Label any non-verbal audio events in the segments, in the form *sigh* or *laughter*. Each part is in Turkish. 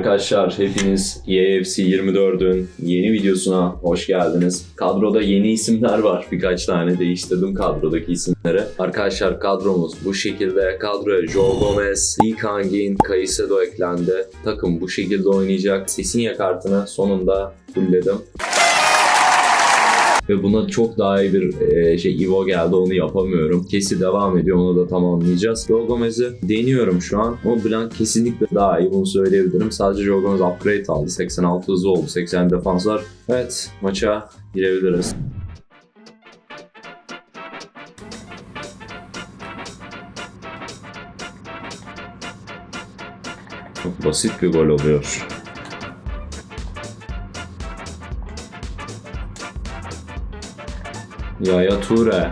Arkadaşlar hepiniz E EAFC 24'ün yeni videosuna hoş geldiniz. Kadroda yeni isimler var. Birkaç tane değiştirdim kadrodaki isimleri. Arkadaşlar kadromuz bu şekilde. Kadroya Joe Gomez, Lee Kangin, Caicedo eklendi. Takım bu şekilde oynayacak. Sesin kartını sonunda fullledim. Ve buna çok daha iyi bir e, şey Evo geldi onu yapamıyorum. Kesi devam ediyor onu da tamamlayacağız. Joe Gomez'i deniyorum şu an. O Blanc kesinlikle daha iyi bunu söyleyebilirim. Sadece Joe Gomez upgrade aldı. 86 hızlı oldu. 80 defans var. Evet maça girebiliriz. Basit bir gol oluyor. Yaya Ture.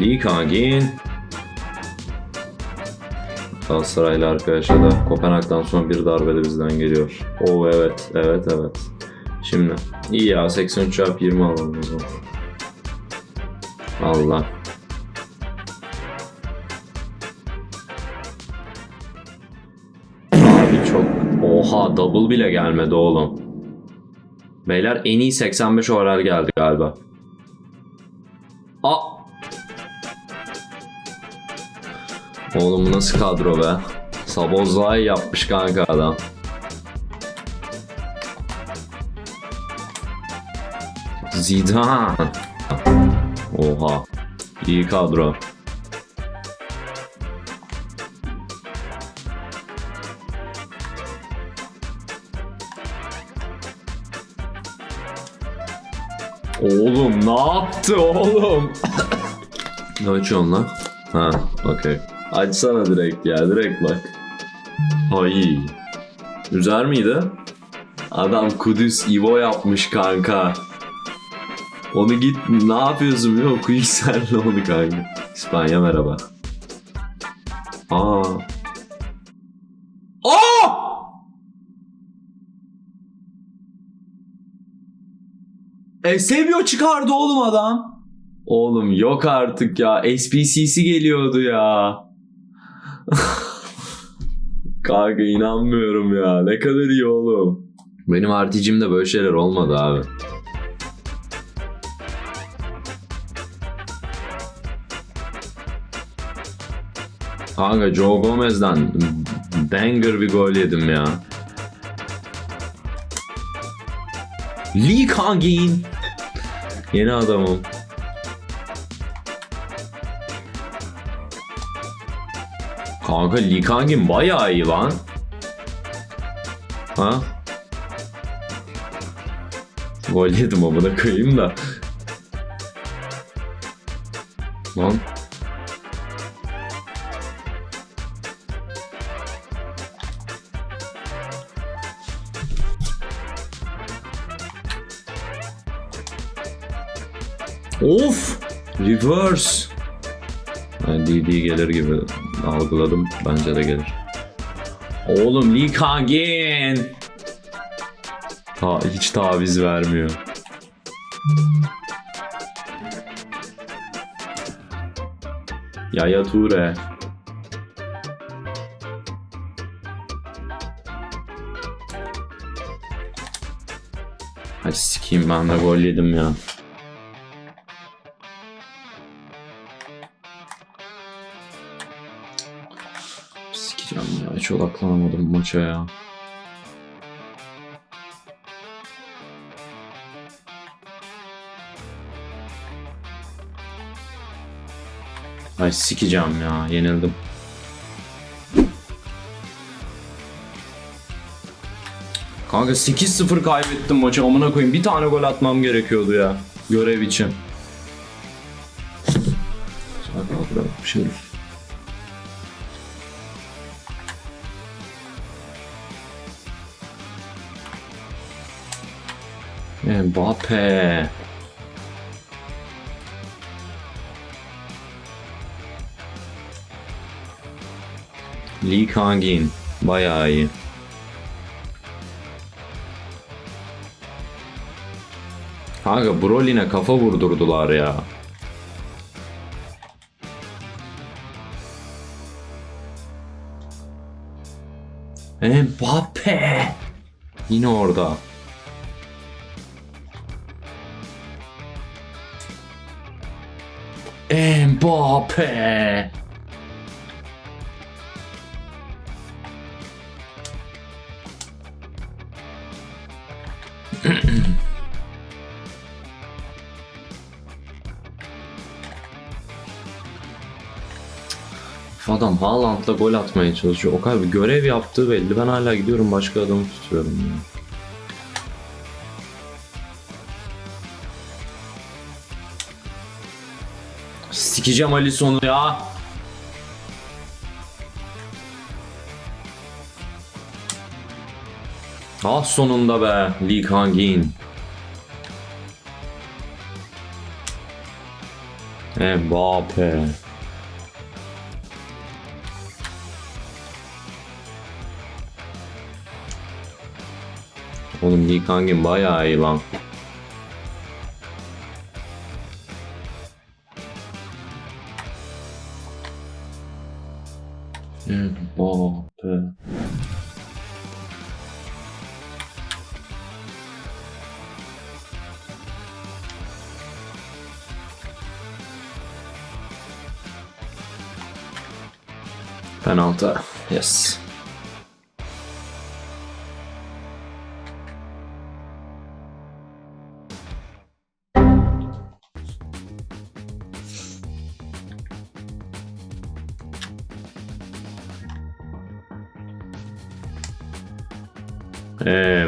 Lee Kangin. Galatasaraylı arkadaşa da Kopenhag'dan sonra bir darbe de bizden geliyor. Oo evet, evet, evet. Şimdi iyi ya 83 çarpı 20 alalım o zaman. Allah. Oha double bile gelmedi oğlum. Beyler en iyi 85 overall geldi galiba. Aa! Oğlum bu nasıl kadro be? Sabozlay yapmış kanka adam. Zidane. Oha. İyi kadro. Ne yaptı oğlum? ne açıyorsun lan? Ha, okey. Açsana direkt ya, direkt bak. Ay. Üzer miydi? Adam Kudüs Ivo yapmış kanka. Onu git ne yapıyorsun biliyor musun? Quicksel'le *laughs* onu kanka. İspanya merhaba. Aa! Eusebio çıkardı oğlum adam. Oğlum yok artık ya. SPC'si geliyordu ya. Kanka inanmıyorum ya. Ne kadar iyi oğlum. Benim RTG'mde böyle şeyler olmadı abi. Kanka Joe Gomez'den banger bir gol yedim ya. Lee Kangin. Yeni adamım. Kanka Lee Kangin bayağı iyi lan. Ha? Gol yedim amına koyayım da. Lan. Of! Reverse. Yani DD gelir gibi algıladım. Bence de gelir. Oğlum Lee Kangin. Ta hiç taviz vermiyor. Yaya Ture. Hadi sikeyim ben de gol yedim ya. Hiç odaklanamadım maça ya. Ay sikeceğim ya yenildim. Kanka 8-0 kaybettim maçı amına koyayım. Bir tane gol atmam gerekiyordu ya. Görev için. Zaten Mbappe. Lee Kangin. Bayağı iyi. Kanka Brolin'e kafa vurdurdular ya. Mbappe. Yine orada. Mbappe. Adam Haaland'la gol atmaya çalışıyor. O kadar bir görev yaptığı belli. Ben hala gidiyorum başka adamı tutuyorum ya. Sikeceğim Alisson'u ya. Ah sonunda be Lee Kang-in. Mbappe. Oğlum Lee Kang-in bayağı iyi lan. Penaltı. Yes.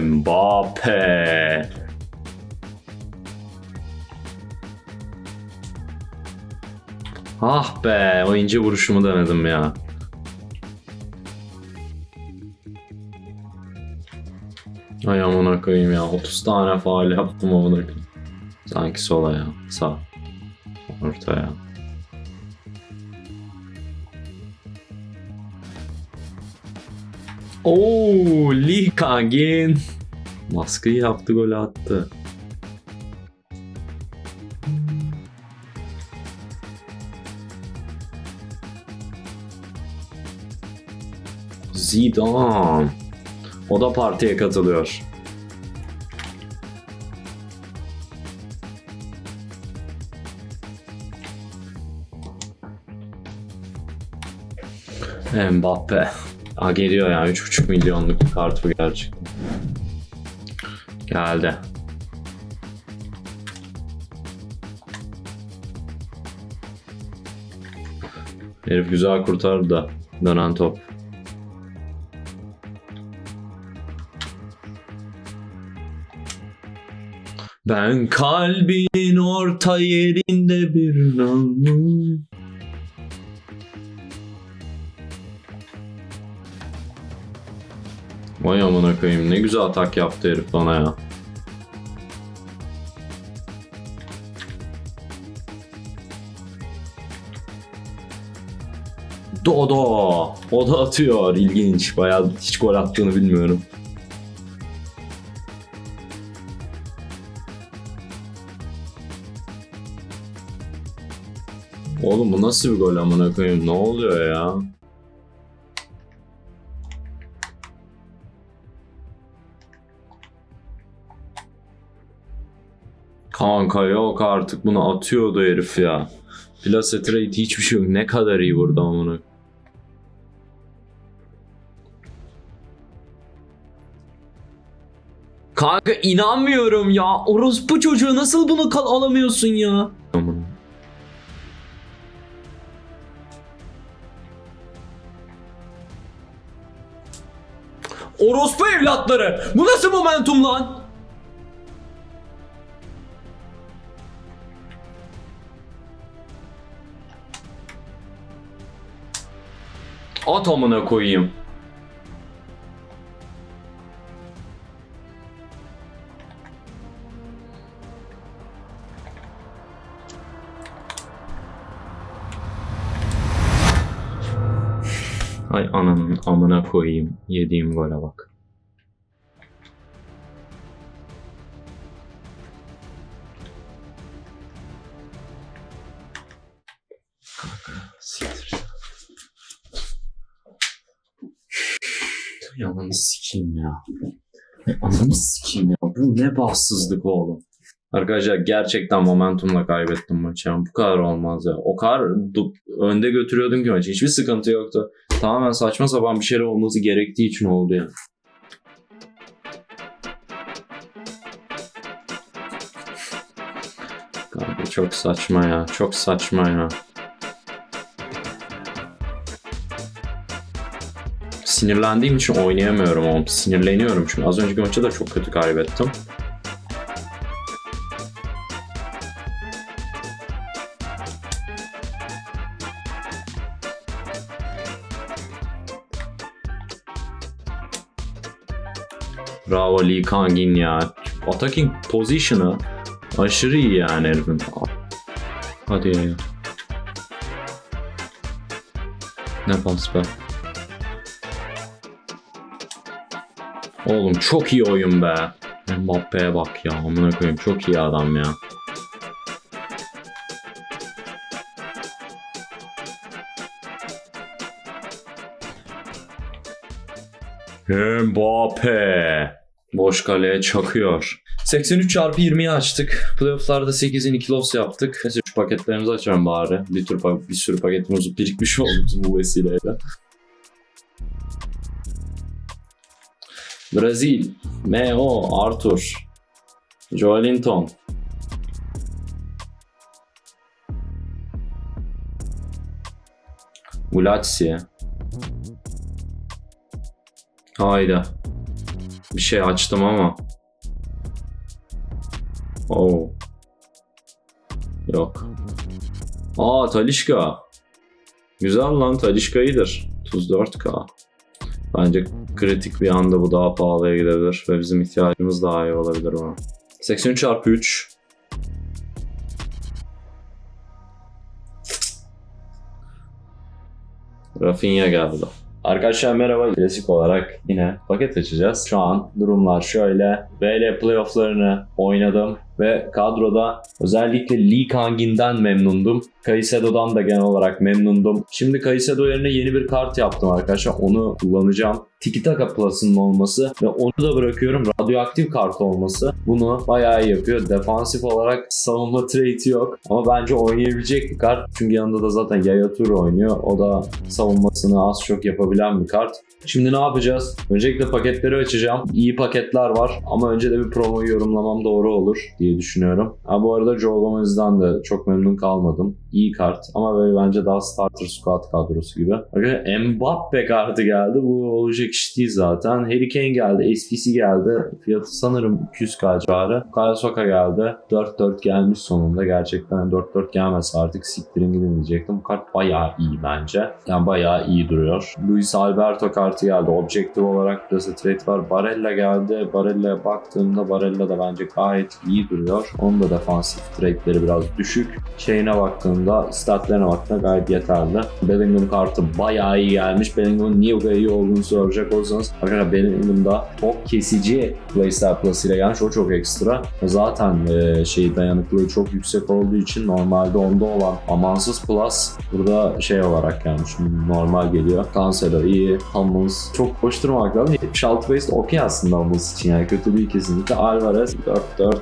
Mbappe. Ah be, o ince vuruşumu denedim ya. Ay amına koyayım ya. 30 tane faal yaptım amına koyayım. Sanki sola ya. Sağ. Ortaya. Oo, Lee Kang-in. Baskıyı yaptı, gol attı. Zidane. O da partiye katılıyor. Mbappe. Aa, geliyor ya 3,5 milyonluk kart bu gerçekten. Geldi. Herif güzel kurtardı da dönen top. Ben kalbin orta yerinde bir namı. Vay amına koyayım ne güzel atak yaptı herif bana ya. Dodo. O da atıyor. İlginç. Bayağı hiç gol attığını bilmiyorum. Nasıl bir gol amına koyayım? Ne oluyor ya? Kanka yok artık bunu atıyordu herif ya. Placet rate hiçbir şey yok. Ne kadar iyi vurdu amına. Kanka inanmıyorum ya. Orospu çocuğu nasıl bunu kal alamıyorsun ya? Orospu evlatları. Bu nasıl momentum lan? At amına koyayım. Ay ananın amına koyayım. Yediğim gole bak. Ananı sikeyim ya. Ananı sikeyim ya. Bu ne bahtsızlık oğlum. Arkadaşlar gerçekten momentumla kaybettim maçı. Bu kadar olmaz ya. O kadar önde götürüyordum ki maçı. Hiçbir sıkıntı yoktu. Tamamen saçma sapan bir şeyler olması gerektiği için oldu ya. Kanka çok saçma ya. Çok saçma ya. Sinirlendiğim için oynayamıyorum oğlum. Sinirleniyorum çünkü az önceki maçta da çok kötü kaybettim. Lee Kangin ya. Attacking position'ı aşırı iyi yani herifin. Hadi ya. Ne pas be. Oğlum çok iyi oyun be. Mbappe'ye bak ya amına koyayım çok iyi adam ya. Mbappe. Boş kaleye çakıyor. 83 çarpı 20'yi açtık. Playoff'larda 8'in 2 loss yaptık. Neyse şu paketlerimizi açalım bari. Bir, tür, bir sürü paketimiz birikmiş oldu bu vesileyle. Brazil, Meo, Arthur, Joelinton. Ulatsi. Hayda. Bir şey açtım ama. Oo. Yok. Aa Talişka. Güzel lan Talişka iyidir. 34k. Bence kritik bir anda bu daha pahalıya gidebilir ve bizim ihtiyacımız daha iyi olabilir buna. 83 çarpı 3. Rafinha geldi. Arkadaşlar merhaba. Klasik olarak yine paket açacağız. Şu an durumlar şöyle. VL playofflarını oynadım ve kadroda özellikle Lee Kangin'den memnundum. Caicedo'dan da genel olarak memnundum. Şimdi Caicedo yerine yeni bir kart yaptım arkadaşlar. Onu kullanacağım. Tiki Taka Plus'ın olması ve onu da bırakıyorum radyoaktif kart olması bunu bayağı iyi yapıyor. Defansif olarak savunma trade'i yok ama bence oynayabilecek bir kart. Çünkü yanında da zaten Yaya Toure oynuyor. O da savunmasını az çok yapabilen bir kart. Şimdi ne yapacağız? Öncelikle paketleri açacağım. İyi paketler var ama önce de bir promoyu yorumlamam doğru olur diye düşünüyorum. Ha, bu arada Joe Gomez'den de çok memnun kalmadım. İyi kart ama böyle bence daha starter squad kadrosu gibi. Arkadaşlar Mbappe kartı geldi. Bu olacak iş değil zaten. Harry Kane geldi. SPC geldi. Fiyatı sanırım 200k civarı. Kyle Soka geldi. 4-4 gelmiş sonunda. Gerçekten 4-4 gelmezse artık siktirin gidin diyecektim. Bu kart bayağı iyi bence. Yani bayağı iyi duruyor. Luis Alberto kartı geldi. Objektif olarak da trade var. Barella geldi. Barella'ya baktığımda Barella da bence gayet iyi duruyor. Onun da defansif trade'leri biraz düşük. Şeyine baktığımda, statlarına baktığımda gayet yeterli. Bellingham kartı bayağı iyi gelmiş. Bellingham'ın niye bu kadar iyi olduğunu soracak olsanız arkadaşlar Bellingham'da çok kesici playstyle plus ile gelmiş. O çok ekstra. Zaten e, şey dayanıklılığı çok yüksek olduğu için normalde onda olan amansız plus burada şey olarak gelmiş. Normal geliyor. Cancelo iyi. Hummels çok boş durmamak lazım. 76 base okey aslında Hummels için yani kötü değil kesinlikle. Alvarez 4-4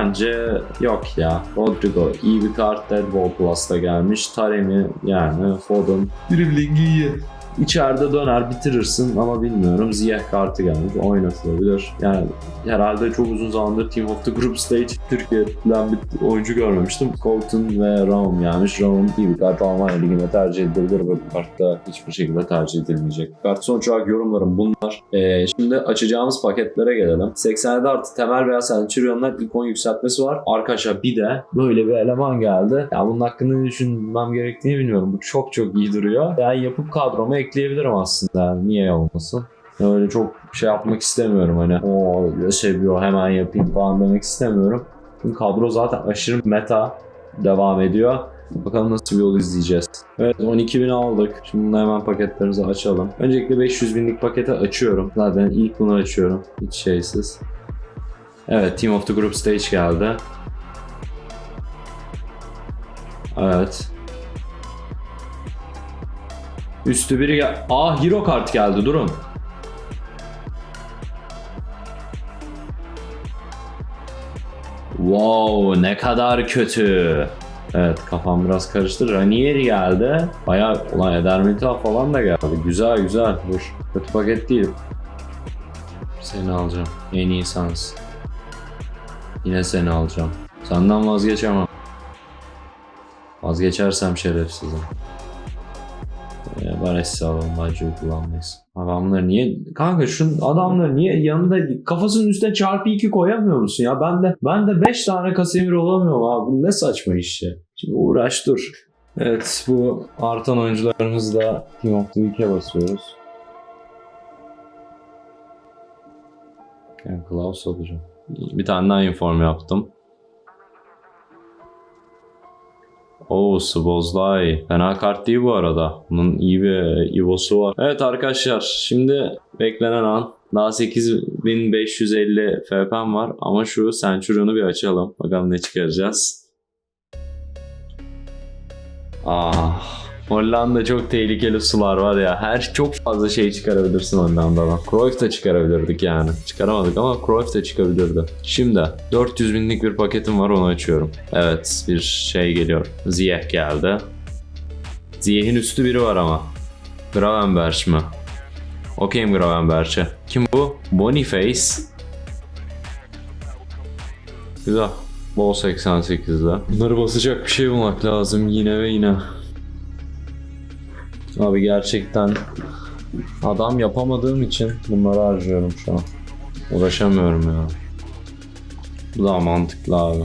bence yok ya. Rodrigo iyi bir kart. Dead Ball Plus'ta gelmiş. Taremi yani Foden. Dribbling iyi. İçeride döner bitirirsin ama bilmiyorum. Ziyeh kartı gelmiş. Oynatılabilir. Yani herhalde çok uzun zamandır Team of the Group Stage Türkiye'den bir oyuncu görmemiştim. Colton ve Raum gelmiş. Raum iyi bir kart Almanya Ligi'nde tercih edilebilir ve bu kartta hiçbir şekilde tercih edilmeyecek. Kart sonuç olarak yorumlarım bunlar. Ee, şimdi açacağımız paketlere gelelim. 87 artı temel veya Centurion'lar ilk 10 yükseltmesi var. Arkadaşlar bir de böyle bir eleman geldi. Ya bunun hakkında ne düşünmem gerektiğini bilmiyorum. Bu çok çok iyi duruyor. Yani yapıp kadroma ekleyebilirim aslında. Niye olmasın? Öyle çok şey yapmak istemiyorum hani o seviyor hemen yapayım falan demek istemiyorum. Çünkü kadro zaten aşırı meta devam ediyor. Bakalım nasıl bir yol izleyeceğiz. Evet 12.000 aldık. Şimdi bunu hemen paketlerimizi açalım. Öncelikle 500 binlik paketi açıyorum. Zaten ilk bunu açıyorum. Hiç şeysiz. Evet Team of the Group Stage geldi. Evet. Üstü biri gel... Aa hero kart geldi durun. Wow ne kadar kötü. Evet kafam biraz karıştı. Ranieri geldi. Baya ulan Eder Militao falan da geldi. Güzel güzel. Hoş. Kötü paket değil. Seni alacağım. En iyi sans. Yine seni alacağım. Senden vazgeçemem. Vazgeçersem şerefsizim. Ee, Baresi alalım. Bacı kullanmayız. Adamlar niye... Kanka şu adamlar niye yanında kafasının üstüne çarpı 2 koyamıyor musun ya? Ben de ben de 5 tane Casemiro olamıyorum abi. Bu ne saçma iş. Şimdi uğraş dur. Evet bu artan oyuncularımızla Team of the Week'e basıyoruz. Yani Klaus alacağım. Bir tane daha inform yaptım. Oo Szoboszlai. Fena kart değil bu arada. Bunun iyi bir Ivo'su var. Evet arkadaşlar şimdi beklenen an. Daha 8550 FP'm var ama şu Centurion'u bir açalım. Bakalım ne çıkaracağız. Ah. Hollanda çok tehlikeli sular var ya. Her çok fazla şey çıkarabilirsin Hollanda'dan. Cruyff da çıkarabilirdik yani. Çıkaramadık ama Cruyff da çıkabilirdi. Şimdi 400 binlik bir paketim var onu açıyorum. Evet bir şey geliyor. Ziyech geldi. Ziyech'in üstü biri var ama. Gravenberch mi? Okeyim Gravenberch'e. Kim bu? Boniface. Güzel. Bol 88'de. Bunları basacak bir şey bulmak lazım yine ve yine. Abi gerçekten adam yapamadığım için bunları harcıyorum şu an. Uğraşamıyorum ya. Bu daha mantıklı abi.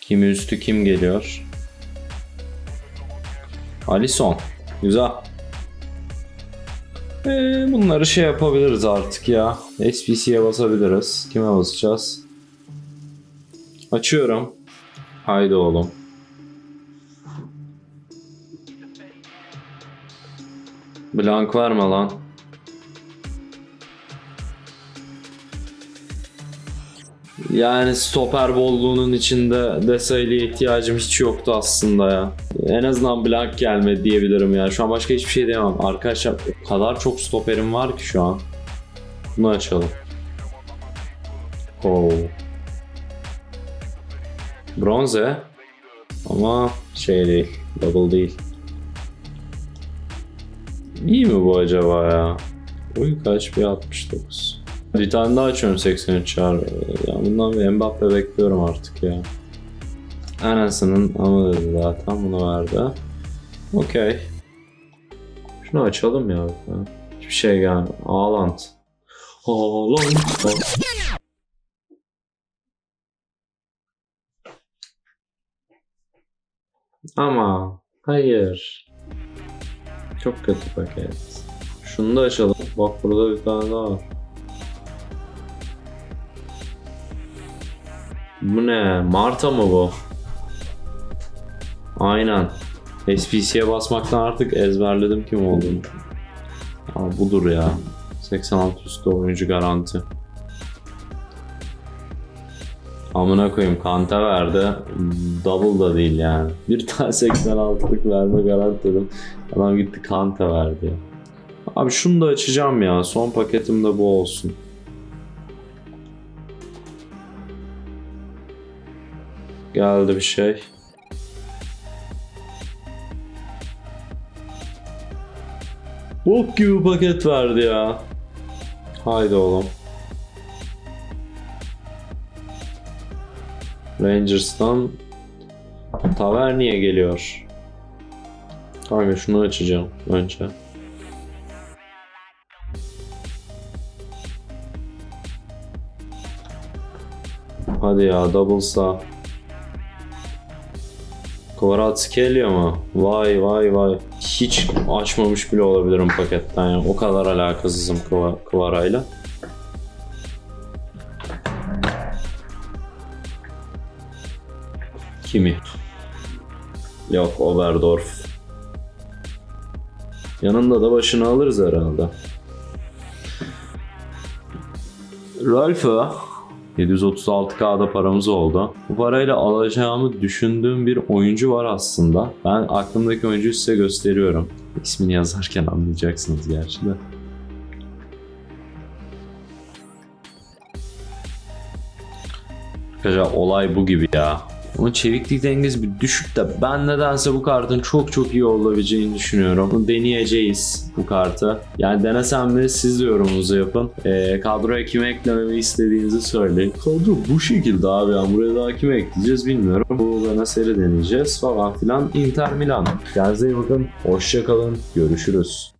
Kimi üstü kim geliyor? Alisson. Güzel. Ee, bunları şey yapabiliriz artık ya. SPC'ye basabiliriz. Kime basacağız? Açıyorum. Haydi oğlum. Blank verme lan. Yani stoper bolluğunun içinde Desai'liye ihtiyacım hiç yoktu aslında ya. En azından blank gelmedi diyebilirim ya. Şu an başka hiçbir şey diyemem. Arkadaşlar o kadar çok stoperim var ki şu an. Bunu açalım. Oo. Bronze. Ama şey değil. Double değil. İyi mi bu acaba ya? Uy kaç bir 69. Bir tane daha açıyorum 83 çağır. Ya bundan bir Mbappe bekliyorum artık ya. Anasının ama dedi zaten bunu verdi. Okey. Şunu açalım ya. Hiçbir şey yani. Haaland. Haaland. Ama hayır. Çok kötü paket. Şunu da açalım. Bak burada bir tane daha var. Bu ne? Marta mı bu? Aynen. SPC'ye basmaktan artık ezberledim kim olduğunu. Aa, budur ya. 86 üstü oyuncu garanti. Amına koyayım kanta verdi. Double da değil yani. Bir tane *laughs* 86'lık verme garanti. Adam gitti kanta verdi. Abi şunu da açacağım ya. Son paketim de bu olsun. Geldi bir şey. Bok gibi paket verdi ya. Haydi oğlum. Rangers'tan Taverniye geliyor. Kanka şunu açacağım önce. Hadi ya double sağ. Kvaratskhelia mu? Vay vay vay. Hiç açmamış bile olabilirim paketten ya. O kadar alakasızım Kva- Kvara'yla. Kimi? Yok Oberdorf. Yanında da başını alırız herhalde. Rolf'u 736K'da paramız oldu. Bu parayla alacağımı düşündüğüm bir oyuncu var aslında. Ben aklımdaki oyuncuyu size gösteriyorum. İsmini yazarken anlayacaksınız gerçi de. Arkadaşlar olay bu gibi ya. Ama çeviklik dengesi bir düşük de ben nedense bu kartın çok çok iyi olabileceğini düşünüyorum. Bunu deneyeceğiz bu kartı. Yani denesem mi siz de yorumunuzu yapın. Ee, kadroya kime eklememi istediğinizi söyleyin. Kadro bu şekilde abi yani buraya daha kime ekleyeceğiz bilmiyorum. Bu seri deneyeceğiz falan filan. Inter Milan. Kendinize iyi bakın. Hoşçakalın. Görüşürüz.